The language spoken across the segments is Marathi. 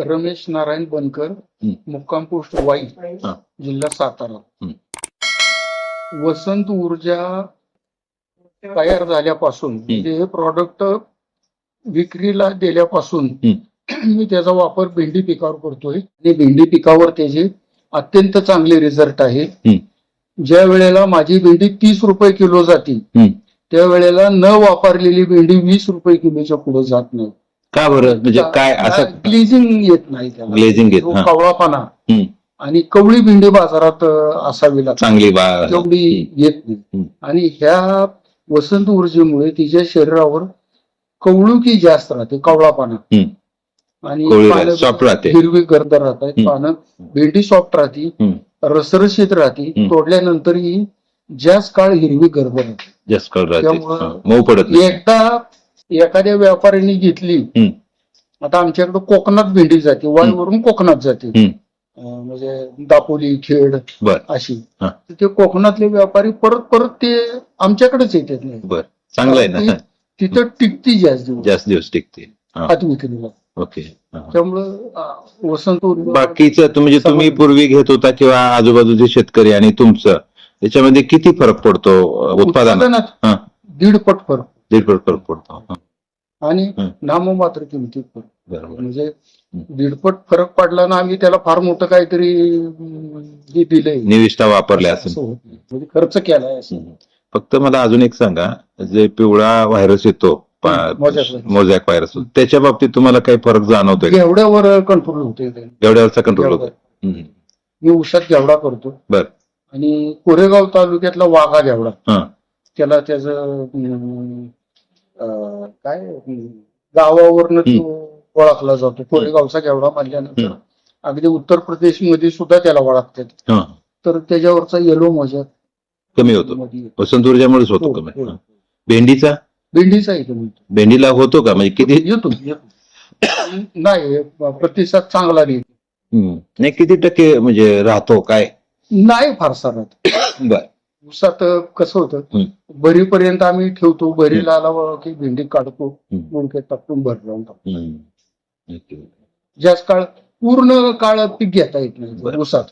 रमेश नारायण बनकर. मुक्काम पोस्ट वाई. जिल्हा सातारा. वसंत ऊर्जा तयार झाल्यापासून म्हणजे हे प्रॉडक्ट विक्रीला दिल्यापासून. मी त्याचा वापर भेंडी पिकावर करतोय आणि भेंडी पिकावर त्याचे अत्यंत चांगले रिझल्ट आहे. ज्या वेळेला माझी भेंडी तीस रुपये किलो जाते. त्यावेळेला न वापरलेली भेंडी वीस रुपये किलोच्या पुढे जात नाही का बरं म्हणजे काय असं ग्लेझिंग येत नाही त्याला ग्लेझिंग हा कवळापणा हं. आणि कवळी भेंडी बाजारात अं, असावी लागते चांगली बा तेवढी येत. नाही आणि ह्या वसंत ऊर्जेमुळे तिच्या शरीरावर कवळुकी जास्त राहते कवळापणा. आणि कोवळी पानं राहते, soft राहते. हिरवी गर्द राहतात हं. पानं भेंडी सॉफ्ट राहते. रसरशीत राहते हं. तोडल्यानंतर ही जास्त काळ हिरवी गर्द राहते जास्त कळ राहते त्यामुळं- हा, मऊ पडत नाही एकदा एखाद्या व्यापाऱ्याने घेतली. आता आमच्याकडे कोकणात भेंडी जाते वाईवरून कोकणात जाते. अं, म्हणजे दापोली खेड बर. अशी. हा. तर ते कोकणातले व्यापारी परत परत ते आमच्याकडेच येतात. नाही बर. चांगलं आहे ना तिथं टिकती जास्त दिवस. जास्त दिवस टिकते. हात विक्रीला ओके. हा. त्यामुळं अं, वसंत बाकीचं तुम्ही जे तुम्ही पूर्वी घेत होता किंवा आजूबाजूचे शेतकरी आणि तुमचं त्याच्यामध्ये किती फरक पडतो अं, उत्पादनात? उत्पादनात हा. दीड पट फरक दीड फरक फरक पडतो. हा, आणि. नाममात्र किमतीत बरोबर. म्हणजे दीडपट फरक पडला ना आम्ही त्याला फार मोठं काहीतरी हे दिलंय. निविष्ठा वापरल्या असं. म्हणजे खर्च केलाय असं. फक्त मला अजून एक सांगा जे पिवळा व्हायरस येतो मोजॅक व्हायरस. त्याच्या बाबतीत तुम्हाला काही फरक जाणवतोय? एवढ्यावर कंट्रोल होते एवढ्यावरचा कंट्रोल होतो. मी उषात घेवडा करतो. बर. आणि कोरेगाव तालुक्यातला वाघा घेवडा हा. त्याला त्याचं काय गावावरनं तो ओळखला जातो. कोरेगावचा घेवडा म्हणल्यानंतर हं. अगदी उत्तर प्रदेशमध्ये सुद्धा त्याला ओळखतात. तर त्याच्यावरचा येलो मोजॅक कमी होतो. वसंत ऊर्जामुळेच होतो हो, कमी. हो. भेंडीचा? भेंडीचा. भेंडीला होतो का? म्हणजे किती? येतो नाही प्रतिसाद चांगला नाही. नाही किती टक्के म्हणजे राहतो? काय? नाही फारसा राहत. बर. उसात कसं होतं. भरीपर्यंत आम्ही ठेवतो भरीला आला की भेंडी काढतो. मुंडक्यात टाकून भर लावून टाकतो. जास्त काळ पूर्ण काळ पीक घेता येत नाही. उसात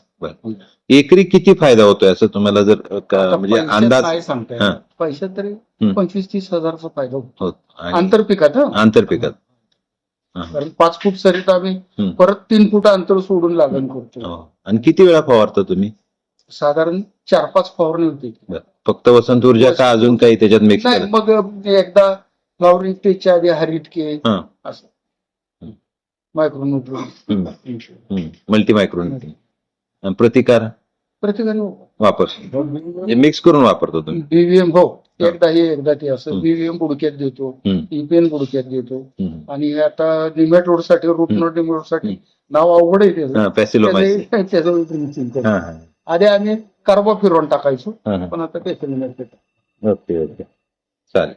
एकरी किती फायदा होतोय असं तुम्हाला जर म्हणजे अंदाज नाही सांगता हा. येत. पैशात तरी. पंचवीस तीस हजारचा फायदा होतो होत आंतरपिकात. आंतरपिकात. कारण पाच फूट सरीत आम्ही. परत तीन फूट अंतर सोडून लागण करतो हो. आणि किती वेळा फवारता तुम्ही साधारण चार पाच फवारणी होती फक्त वसंत ऊर्जा का अजून काही त्याच्यात मिक्स नाही मग एकदा फ्लॉवरिंग स्टेजच्या आधी हरिटके हा. असं हं. मायक्रोन्युट्रिन मल्टी मायक्रोन प्रतिकार प्रत्येकाने वापर म्हणजे मिक्स करून वापरतो तुम्ही बीव्हीएम हो. एकदा हे एकदा ते असं. बीव्हीएम बुडक्यात देतो हं. इपेन बुडक्यात देतो. आणि हे आता निमेटोडसाठी रुटनोड निमेटोडसाठी. नाव अवघड आहे त्याचं. हा. त्याचं त्याचं तुम्ही चिंता हा. हा. आधी आम्ही कार्बो फिरवून टाकायचो. पण आता ते ओके ओके. चालेल.